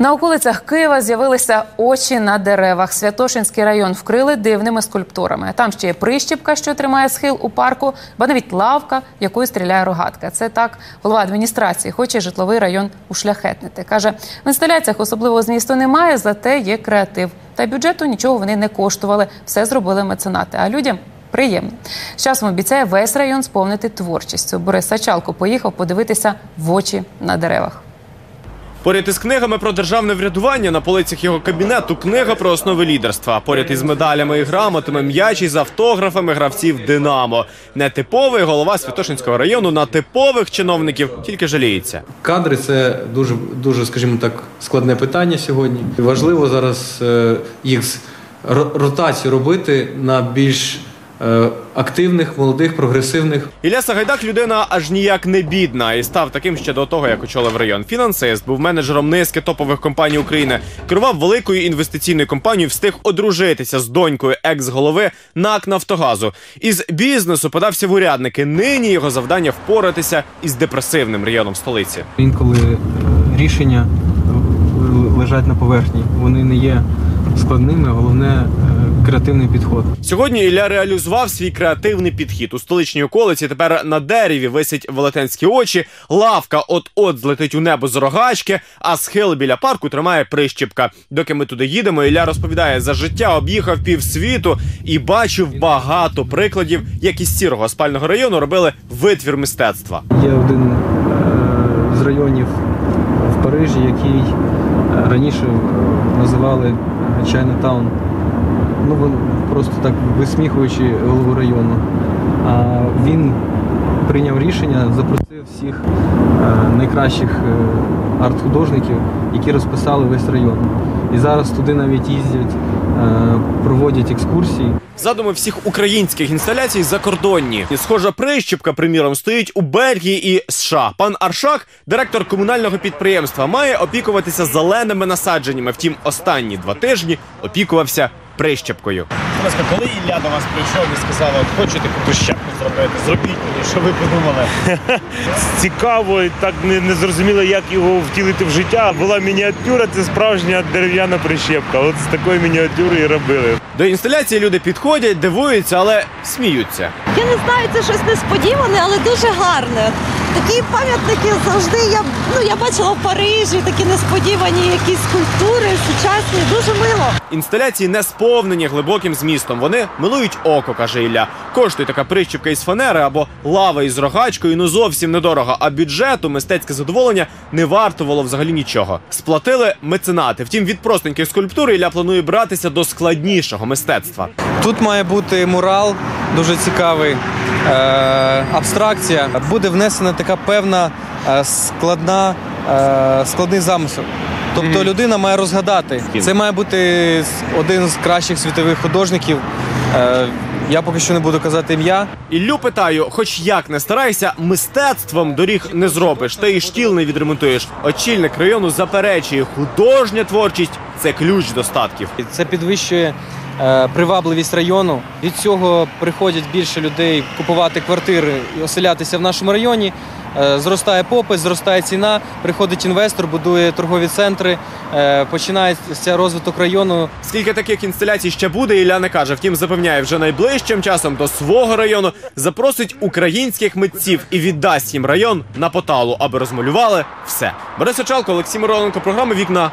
На околицях Києва з'явилися очі на деревах. Святошинський район вкрили дивними скульптурами. Там ще є прищіпка, що тримає схил у парку, ба навіть лавка, якою стріляє рогатка. Це так голова адміністрації хоче житловий район ушляхетнити. Каже, в інсталяціях особливого змісту немає, зате є креатив. Та бюджету нічого вони не коштували. Все зробили меценати. А людям приємно. З часом обіцяє весь район сповнити творчістю. Борис Сачалко поїхав подивитися в очі на деревах. Поряд із книгами про державне врядування на полицях його кабінету книга про основи лідерства. Поряд із медалями і грамотами м'ячі з автографами гравців Динамо. Нетиповий голова Святошинського району на типових чиновників тільки жаліється. Кадри це дуже, дуже, скажімо так, складне питання сьогодні. Важливо зараз е, їх з- ро- ротацію робити на більш активних, молодих, прогресивних. Ілля Сагайдак людина аж ніяк не бідна і став таким ще до того, як очолив район. Фінансист був менеджером низки топових компаній України, керував великою інвестиційною компанією, встиг одружитися з донькою екс-голови НАК Нафтогазу. Із бізнесу подався в урядники. Нині його завдання впоратися із депресивним районом столиці. Інколи е, рішення е, лежать на поверхні. Вони не є складними, головне е, креативний підход. Сьогодні Ілля реалізував свій креативний підхід. У столичній околиці тепер на дереві висять велетенські очі, лавка от-от злетить у небо з рогачки, а схил біля парку тримає прищіпка. Доки ми туди їдемо, Ілля розповідає, за життя об'їхав півсвіту і бачив багато прикладів, як із сірого спального району робили витвір мистецтва. Є один е, з районів в Парижі, який е, раніше е, називали Chinatown. Ну, просто так висміхуючи голову району. А він прийняв рішення, запросив всіх е, найкращих е, арт-художників, які розписали весь район. І зараз туди навіть їздять, е, проводять екскурсії. Задуми всіх українських інсталяцій закордонні. Схожа прищіпка, приміром, стоїть у Бельгії і США. Пан Аршак, директор комунального підприємства, має опікуватися зеленими насадженнями. Втім, останні два тижні опікувався прищепкою. Ласка, коли Ілля до вас прийшов і сказав, от хочете прищепку зробити, зробіть мені, що ви подумали? цікаво і так не, не зрозуміло, як його втілити в життя. Була мініатюра, це справжня дерев'яна прищепка. От з такої мініатюри і робили. До інсталяції люди підходять, дивуються, але сміються. Я не знаю, це щось несподіване, але дуже гарне. Такі пам'ятники завжди я ну я бачила в Парижі, такі несподівані якісь скульптури, сучасні, дуже мило. Інсталяції не сповнені глибоким змістом. Вони милують око, каже Ілля. Коштує така прищепка із фанери або лава із рогачкою, ну зовсім недорого. А бюджету мистецьке задоволення не вартувало взагалі нічого. Сплатили меценати. Втім, від простеньких скульптур Ілля планує братися до складнішого мистецтва. Тут має бути мурал, дуже цікавий, е, абстракція. Буде внесена така певна е, складна, е, складний замисел. Тобто людина має розгадати. Це має бути один з кращих світових художників. Я поки що не буду казати ім'я. Іллю питаю, хоч як не старайся, мистецтвом доріг не зробиш, та і штіл не відремонтуєш. Очільник району заперечує, художня творчість це ключ до статків. Це підвищує привабливість району. Від цього приходять більше людей купувати квартири і оселятися в нашому районі. Е, Зростає попит, зростає ціна, приходить інвестор, будує торгові центри, е, починається розвиток району. Скільки таких інсталяцій ще буде, Ілля не каже. Втім, запевняє, вже найближчим часом до свого району запросить українських митців і віддасть їм район на поталу, аби розмалювали все. Борис Очалко, Олексій Мироненко, програма Вікна